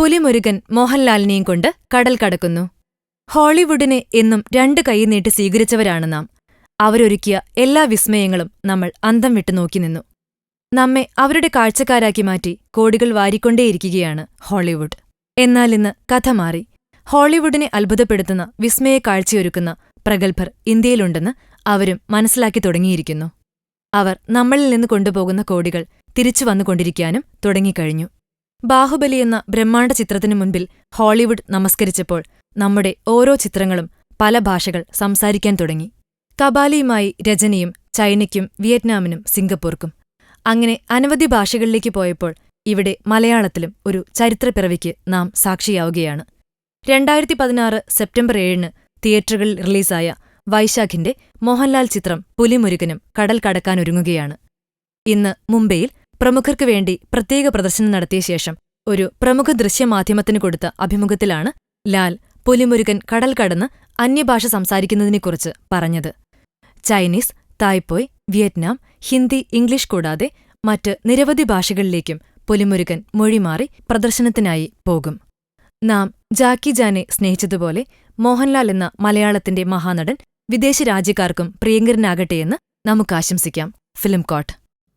പുലിമുരുകൻ മോഹൻലാലിനെയും കൊണ്ട് കടൽ കടക്കുന്നു. ഹോളിവുഡിനെ എന്നും രണ്ട് കൈ നീട്ടി സ്വീകരിച്ചവരാണ് നാം. അവരൊരുക്കിയ എല്ലാ വിസ്മയങ്ങളും നമ്മൾ അന്തം വിട്ടു നോക്കി നിന്നു. നമ്മെ അവരുടെ കാഴ്ചക്കാരാക്കി മാറ്റി കോടികൾ വാരിക്കൊണ്ടേയിരിക്കുകയാണ് ഹോളിവുഡ്. എന്നാൽ ഇന്ന് കഥ മാറി. ഹോളിവുഡിനെ അത്ഭുതപ്പെടുത്തുന്ന വിസ്മയ കാഴ്ചയൊരുക്കുന്ന പ്രഗത്ഭർ ഇന്ത്യയിലുണ്ടെന്ന് അവരും മനസ്സിലാക്കി തുടങ്ങിയിരിക്കുന്നു. അവർ നമ്മളിൽ നിന്ന് കൊണ്ടുപോകുന്ന കോടികൾ തിരിച്ചു വന്നുകൊണ്ടിരിക്കാനും തുടങ്ങിക്കഴിഞ്ഞു. ബാഹുബലി എന്ന ബ്രഹ്മാണ്ഡ ചിത്രത്തിനു മുൻപിൽ ഹോളിവുഡ് നമസ്കരിച്ചപ്പോൾ നമ്മുടെ ഓരോ ചിത്രങ്ങളും പല ഭാഷകൾ സംസാരിക്കാൻ തുടങ്ങി. കബാലിയുമായി രജനിയും ചൈനയ്ക്കും വിയറ്റ്നാമിനും സിംഗപ്പൂർക്കും. അങ്ങനെ അനവധി ഭാഷകളിലേക്ക് പോയപ്പോൾ ഇവിടെ മലയാളത്തിലും ഒരു ചരിത്രപ്പിറവിക്ക് നാം സാക്ഷിയാവുകയാണ്. രണ്ടായിരത്തി പതിനാറ് സെപ്റ്റംബർ ഏഴിന് തിയേറ്ററുകളിൽ റിലീസായ വൈശാഖിന്റെ മോഹൻലാൽ ചിത്രം പുലിമുരുകനും കടൽ കടക്കാനൊരുങ്ങുകയാണ് ഇന്ന് മുംബൈയിൽ പ്രമുഖർക്ക് വേണ്ടി പ്രത്യേക പ്രദർശനം നടത്തിയ ശേഷം ഒരു പ്രമുഖ ദൃശ്യമാധ്യമത്തിന് കൊടുത്ത അഭിമുഖത്തിലാണ് ലാൽ പുലിമുരുകൻ കടൽ കടന്ന് അന്യഭാഷ സംസാരിക്കുന്നതിനെക്കുറിച്ച് പറഞ്ഞത്. ചൈനീസ് തായ്പോയ് വിയറ്റ്നാം ഹിന്ദി ഇംഗ്ലീഷ് കൂടാതെ മറ്റ് നിരവധി ഭാഷകളിലേക്കും പുലിമുരുകൻ മൊഴിമാറി പ്രദർശനത്തിനായി പോകും. നാം ജാക്കി ജാനെ സ്നേഹിച്ചതുപോലെ മോഹൻലാൽ എന്ന മലയാളത്തിന്റെ മഹാനടൻ വിദേശ രാജ്യക്കാർക്കും പ്രിയങ്കരനാകട്ടെയെന്ന് നമുക്കാശംസിക്കാം ഫിലിം കോട്ട്.